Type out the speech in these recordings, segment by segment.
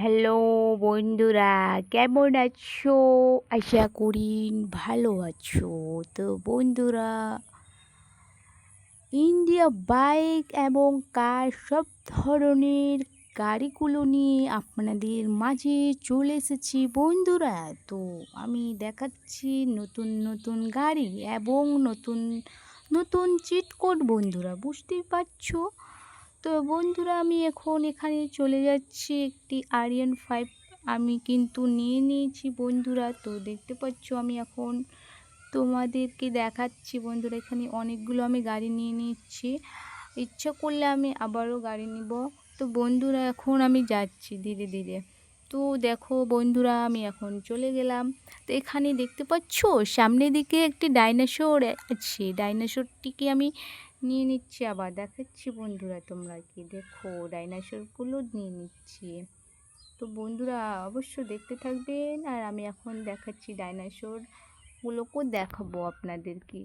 Hello বন্ধুরা, কেমন আছো? আশা করি ভালো আছো। তো বন্ধুরা, ইন্ডিয়া বাইক এবং কার সব ধরনের গাড়িগুলো নিয়ে আপনাদের মাঝে চলে এসেছি বন্ধুরা। তো আমি দেখাচ্ছি নতুন নতুন গাড়ি এবং নতুন নতুন চিটকোট বন্ধুরা, বুঝতেই পারছ? তো বন্ধুরা, আমি এখন এখানে চলে যাচ্ছি একটি আরিয়ান ফাইভ আমি কিন্তু নিয়ে নিয়েছি বন্ধুরা, তো দেখতে পাচ্ছ আমি এখন তোমাদেরকে দেখাচ্ছি বন্ধুরা, এখানে অনেকগুলো আমি গাড়ি নিয়ে নিচ্ছি ইচ্ছা করলে আমি আবারও গাড়ি নিব। তো বন্ধুরা, এখন আমি যাচ্ছি ধীরে ধীরে। তো দেখো বন্ধুরা, আমি এখন চলে গেলাম। তো এখানে দেখতে পাচ্ছ সামনের দিকে একটি ডাইনোসর আছে। ডাইনোসরটিকে আমি নিয়ে নিচ্ছি আবার দেখাচ্ছি বন্ধুরা তোমরা কি দেখো ডাইনোসরগুলো নিয়ে নিচ্ছি। তো বন্ধুরা অবশ্য দেখতে থাকবেন আর আমি এখন দেখাচ্ছি ডাইনোসরগুলোকেও দেখাবো আপনাদেরকে।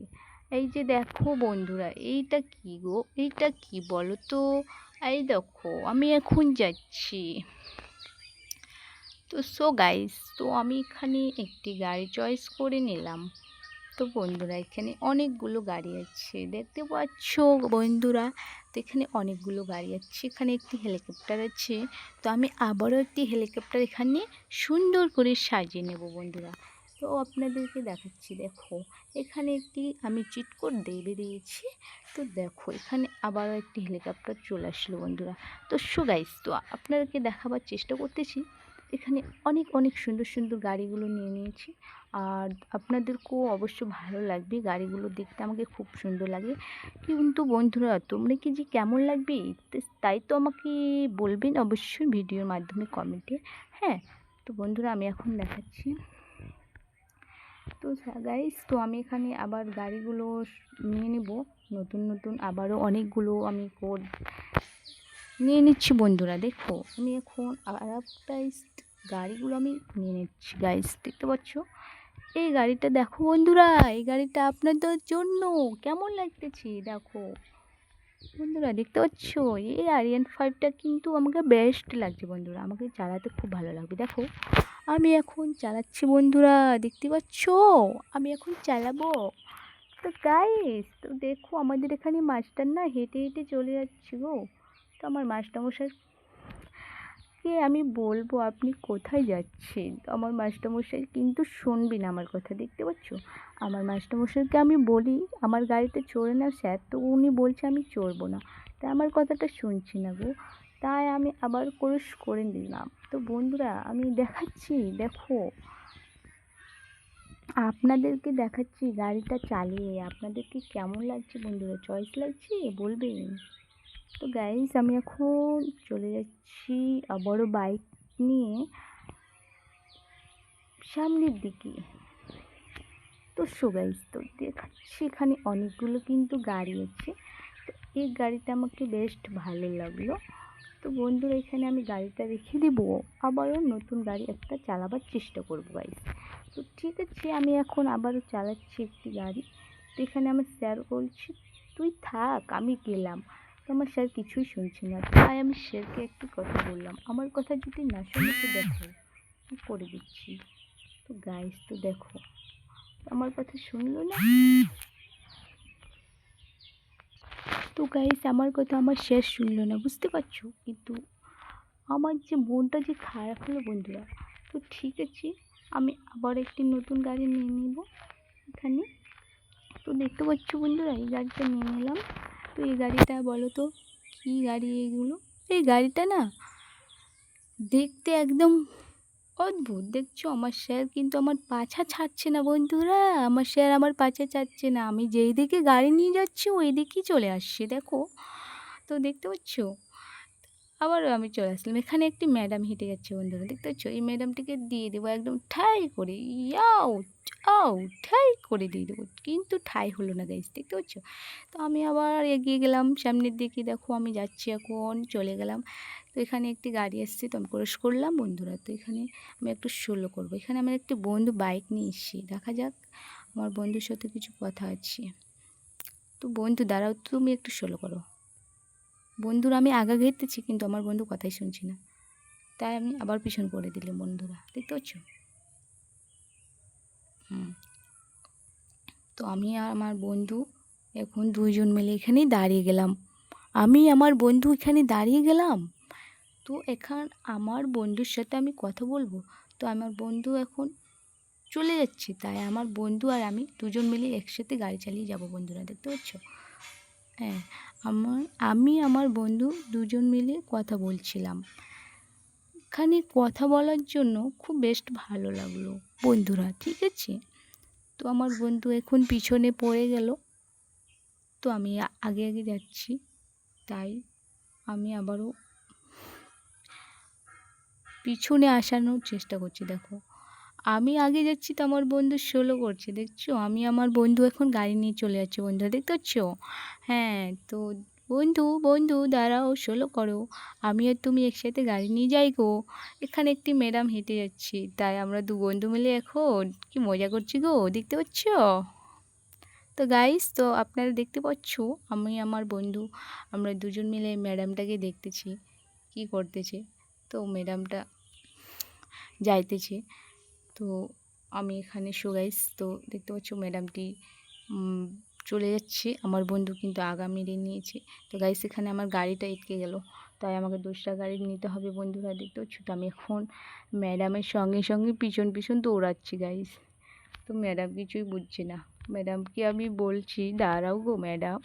এই যে দেখো বন্ধুরা, এইটা কি গো? এইটা কি বলো তো এই দেখো, আমি এখন যাচ্ছি। তো সো গাইস তো আমি এখানে একটি গাড়ি চয়েস করে নিলাম। তো বন্ধুরা, এখানে অনেকগুলো গাড়ি আছে। দেখতে পাচ্ছ বন্ধুরা, তো এখানে অনেকগুলো গাড়ি আছে। এখানে একটি হেলিকপ্টার আছে। তো আমি আবারও একটি হেলিকপ্টার এখানে সুন্দর করে সাজিয়ে নেব বন্ধুরা। তো আপনাদেরকে দেখাচ্ছি, দেখো, এখানে একটি আমি চিটকোট দিয়ে দিয়েছি। তো দেখো, এখানে আবারও একটি হেলিকপ্টার চলে আসলো বন্ধুরা। তো শো গাইস তো আপনাদেরকে দেখাবার চেষ্টা করতেছি। এখানে অনেক অনেক সুন্দর সুন্দর গাড়িগুলো নিয়ে নিয়েছি। আর আপনাদেরকেও অবশ্য ভালো লাগবে গাড়িগুলো দেখতে, আমাকে খুব সুন্দর লাগে। কিন্তু বন্ধুরা, তোমরা কি যে কেমন লাগবে? তাই তো আমাকে বলবেন অবশ্যই ভিডিওর মাধ্যমে কমেন্টে হ্যাঁ তো বন্ধুরা, আমি এখন দেখাচ্ছি। তো গাইস তো আমি এখানে আবার গাড়িগুলো নিয়ে নেব। নতুন নতুন আবারও অনেকগুলো আমি কোড নিয়ে নিচ্ছি বন্ধুরা, দেখো। আমি এখন আরাপটাইজড গাড়িগুলো আমি নিয়ে নিচ্ছি গাইস দেখতে পাচ্ছ? এই গাড়িটা দেখো বন্ধুরা, এই গাড়িটা আপনাদের জন্য কেমন লাগতেছে? দেখো। বন্ধুরা, দেখতে পাচ্ছ? এই আরিয়ান ফাইভটা কিন্তু আমাকে বেস্ট লাগছে বন্ধুরা, আমাকে চালাতে খুব ভালো লাগবে। দেখো, আমি এখন চালাচ্ছি বন্ধুরা, দেখতে পাচ্ছ? আমি এখন চালাবো। তো গাইস তো দেখো, আমাদের এখানে মাস্টার না হেঁটে হেঁটে চলে যাচ্ছে গো। তো আমার মাস্টারমশাই কে আমি বলব আপনি কোথায় যাচ্ছেন? আমার মাস্টারমশাই কিন্তু শুনবি না আমার কথা, দেখতে পাচ্ছ? আমার মাস্টারমশাইকে আমি বলি, আমার গাড়িতে চড়ে না স্যার, তো উনি বলছে আমি চড়বো না। তাই আমার কথাটা শুনছি না গো। তাই আমি আবার ক্রুশ করে নিলাম। তো বন্ধুরা, আমি দেখাচ্ছি, দেখো। আপনাদেরকে দেখাচ্ছি গাড়িটা চালিয়ে, আপনাদেরকে কেমন লাগছে বন্ধুরা? চয়েস লাগছে? বলবেন। তো গাইজ আমি এখন চলে যাচ্ছি আবারও বাইক নিয়ে সামনের দিকে। তো সো গাইজ তো দেখাচ্ছি এখানে অনেকগুলো কিন্তু গাড়ি আছে। তো এই গাড়িটা আমাকে বেস্ট ভালো লাগল। তো বন্ধুরা, এখানে আমি গাড়িটা রেখে দেবো। আবারও নতুন গাড়ি একটা চালাবার চেষ্টা করব গাইজ তো ঠিক আছে, আমি এখন আবারও চালাচ্ছি একটি গাড়ি। তো এখানে আমার স্যার বলছি, তুই থাক, আমি গেলাম। আমার স্যার কিছুই শুনছে না। তাই আমি স্যারকে একটি কথা বললাম। আমার কথা যদি না শুনে তো দেখো করে দিচ্ছি? তো গাইস তো দেখো, আমার কথা শুনলো না? তো গাইস আমার কথা আমার শেষ শুনলো না, বুঝতে পারছ? কিন্তু আমার যে মনটা যে খারাপ হলো বন্ধুরা, তো ঠিক আছে, আমি আবার একটি নতুন গাড়ি নিয়ে নিব এখানে। তো দেখতে পাচ্ছ বন্ধুরা, এই গাড়িটা নিয়ে নিলাম। তো এই গাড়িটা বলো তো, কী গাড়ি এগুলো? এই গাড়িটা না দেখতে একদম অদ্ভুত। দেখছ, আমার স্যার কিন্তু আমার পাছা ছাড়ছে না বন্ধুরা। আমার স্যার আমার পাছা ছাড়ছে না। আমি যেই দিকে গাড়ি নিয়ে যাচ্ছি, ওই দিকেই চলে আসছে, দেখো। তো দেখতে পাচ্ছ? আবারও আমি চলে আসলাম। এখানে একটি ম্যাডাম হেঁটে যাচ্ছে বন্ধুরা, দেখতে পাচ্ছ? এই ম্যাডামটিকে দিয়ে দেবো একদম ঠাই করে। ইয়াও! আও ঠাই করে দিয়ে দেবো কিন্তু ঠাই হলো না গাইজ দেখতে পাচ্ছ? তো আমি আবার এগিয়ে গেলাম, সামনের দিকে দেখো আমি যাচ্ছি এখন, চলে গেলাম। তো এখানে একটি গাড়ি এসছে তো আমি ক্রস করলাম, বন্ধুরা, তো এখানে আমি একটু সোলো করব। এখানে আমার একটি বন্ধু বাইক নিয়ে এসছি, দেখা যাক, আমার বন্ধুর সাথে কিছু কথা আছে। তো বন্ধু, দাঁড়াও, তুমি একটু সোলো করো। বন্ধুরা, আমি আগা ঘেরতেছি কিন্তু আমার বন্ধু কথাই শুনছি না। তাই আমি আবার পিছন করে দিলাম, বন্ধুরা, দেখতে পাচ্ছ? তো আমি আর আমার বন্ধু এখন দুইজন মিলে এখানেই দাঁড়িয়ে গেলাম। আমি, আমার বন্ধু এখানে দাঁড়িয়ে গেলাম? তো এখান, আমার বন্ধুর সাথে আমি কথা বলব? তো আমার বন্ধু এখন চলে যাচ্ছে, তাই আমার বন্ধু আর আমি দুজন মিলে একসাথে গাড়ি চালিয়ে যাব বন্ধুরা, দেখতে পাচ্ছ? হ্যাঁ আমার, আমি, আমার বন্ধু দুজন মিলে কথা বলছিলাম। এখানে কথা বলার জন্য খুব বেস্ট ভালো লাগল। বন্ধুরা, ঠিক আছে? তো আমার বন্ধু এখন পিছনে পড়ে গেল। তো আমি আগে আগে যাচ্ছি। তাই আমি আবারও পিছনে আসানোর চেষ্টা করছি, দেখো। আমি আগে যাচ্ছি তো আমার বন্ধু সোলো করছে, দেখছ? আমি আমার বন্ধু এখন গাড়ি নিয়ে চলে যাচ্ছে, বন্ধুরা, দেখতে পাচ্ছ? হ্যাঁ তো বন্ধু বন্ধু, দাঁড়াও ষোলো করো। আমি আর তুমি একসাথে গাড়ি নিয়ে যাই গো। এখানে একটি ম্যাডাম হেঁটে যাচ্ছি। তাই আমরা দু বন্ধু মিলে এখন কি মজা করছি গো, দেখতে পাচ্ছ? তো গাইস তো আপনারা দেখতে পাচ্ছ, আমি, আমার বন্ধু, আমরা দুজন মিলে ম্যাডামটাকে দেখতেছি। কি করতেছে? তো ম্যাডামটা যাইতেছে। তো আমি এখানে শো গাইস তো দেখতে পাচ্ছ ম্যাডামটি চলে যাচ্ছে। আমার বন্ধু কিন্তু আগা মেরে নিয়েছে। তো গাইস এখানে আমার গাড়িটা এটকে গেল। তাই আমাকে দশটা গাড়ি নিতে হবে বন্ধুরা, দেখতে পাচ্ছ? তো আমি এখন ম্যাডামের সঙ্গে সঙ্গে পিছন পিছন দৌড়াচ্ছি গাইস তো ম্যাডাম কিছুই বুঝছে না। ম্যাডামকে আমি বলছি, দাঁড়াও গো ম্যাডাম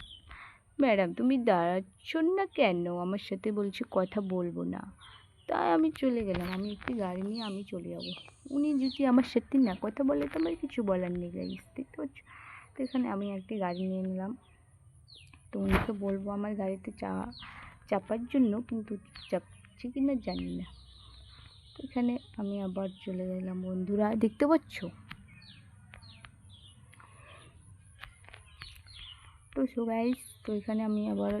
ম্যাডাম তুমি দাঁড়াচ্ছ না কেন? আমার সাথে বলছি কথা বলব না। তাই আমি চলে গেলাম। আমি একটি গাড়ি নিয়ে আমি চলে যাব। উনি যদি আমার সাথে না কথা বলে, তো আমার কিছু বলার নেই গাইস দেখতে পাচ্ছ? তো এখানে আমি একটি গাড়ি নিয়ে নিলাম। তো উনিকে বলব, আমার গাড়িতে চা, চাপার জন্য কিন্তু চাপছি কি না জানি না। তো এখানে আমি আবার চলে গেলাম। বন্ধুরা, দেখতে পাচ্ছ? তো সো গাইস তো এখানে আমি আবার,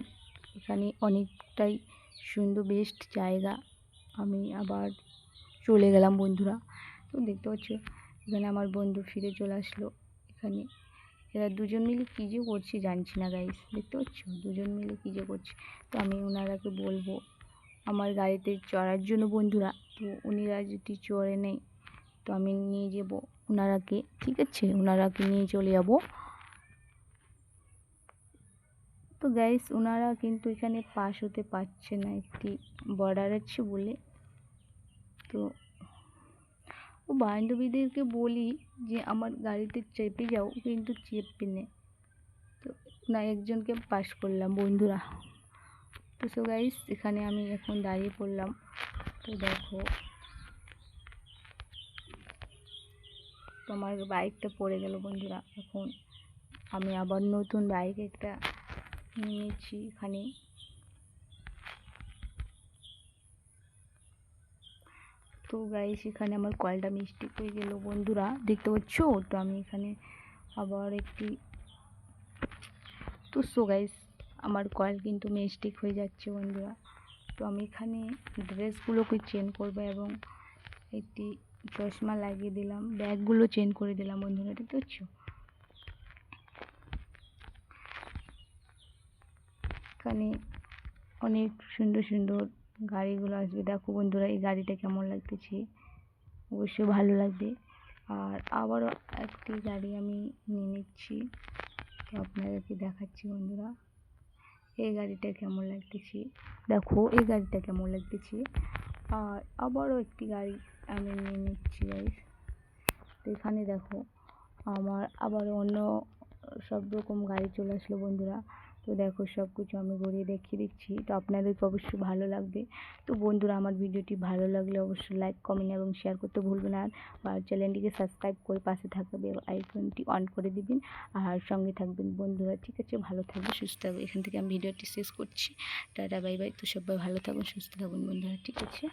এখানে অনেকটাই সুন্দর বেস্ট জায়গা। আমি আবার চলে গেলাম বন্ধুরা। তো দেখতে পাচ্ছ? এখানে আমার বন্ধু ফিরে চলে আসলো। এখানে এরা দুজন মিলে কী যে করছে জানছি না গাইস দেখতে পাচ্ছ? দুজন মিলে কী যে করছে? তো আমি ওনারাকে বলব, আমার গাড়িতে চড়ার জন্য বন্ধুরা, তো উনিরা যদি চড়ে নেই তো আমি নিয়ে যাব ওনারাকে ঠিক আছে? ওনারাকে নিয়ে চলে যাব। তো গাইস ওনারা কিন্তু এখানে পাস হতে পারছে না, একটি বর্ডার আছে বলে। তো ও বান্ধবীদেরকে বলি যে আমার গাড়িতে চেপে যাও, কিন্তু চেপে নে। তো না, একজনকে পাস করলাম, বন্ধুরা। তো সো গাইস এখানে আমি এখন দাঁড়িয়ে পড়লাম। তো দেখো তো আমার বাইকটা পড়ে গেল বন্ধুরা। এখন আমি আবার নতুন বাইক একটা নিয়েছি এখানে। তো গাইস এখানে আমার কলটা মিস্টেক হয়ে গেল বন্ধুরা, দেখতে পাচ্ছ? তো আমি এখানে আবার একটি তো সো গাইস আমার কয়েল কিন্তু মিস্টেক হয়ে যাচ্ছে বন্ধুরা। তো আমি এখানে ড্রেসগুলোকে চেঞ্জ করব এবং একটি চশমা লাগিয়ে দিলাম, ব্যাগগুলো চেঞ্জ করে দিলাম বন্ধুরা, দেখতে পাচ্ছ? এখানে অনেক সুন্দর সুন্দর গাড়িগুলো আসবে। দেখো বন্ধুরা, এই গাড়িটা কেমন লাগতেছে? অবশ্যই ভালো লাগবে। আর আবারও একটি গাড়ি আমি নিয়ে নিচ্ছি। তো আপনাদেরকে দেখাচ্ছি বন্ধুরা, এই গাড়িটা কেমন লাগতেছে? দেখো, এই গাড়িটা কেমন লাগতেছে? আর আবারও একটি গাড়ি আমি নিয়ে নিচ্ছি গাইস তো এখানে দেখো, আমার আবার অন্য সব রকম গাড়ি চলে আসলো বন্ধুরা। তো দেখো সব কিছু আমি ঘুরিয়ে দেখিয়ে দিচ্ছি। তো আপনাদেরকে অবশ্যই ভালো লাগবে। তো বন্ধুরা, আমার ভিডিওটি ভালো লাগলে অবশ্যই লাইক কমেন্ট এবং শেয়ার করতে ভুলবেন আর চ্যানেলটিকে সাবস্ক্রাইব করে পাশে থাকবে বেল আইকনটি অন করে দিবেন। আর সঙ্গে থাকবেন বন্ধুরা, ঠিক আছে? ভালো থাকবে সুস্থ থাকবে এখান থেকে আমি ভিডিওটি শেষ করছি। টাটা বাই বাই তো সবাই ভালো থাকুন, সুস্থ থাকুন বন্ধুরা, ঠিক আছে?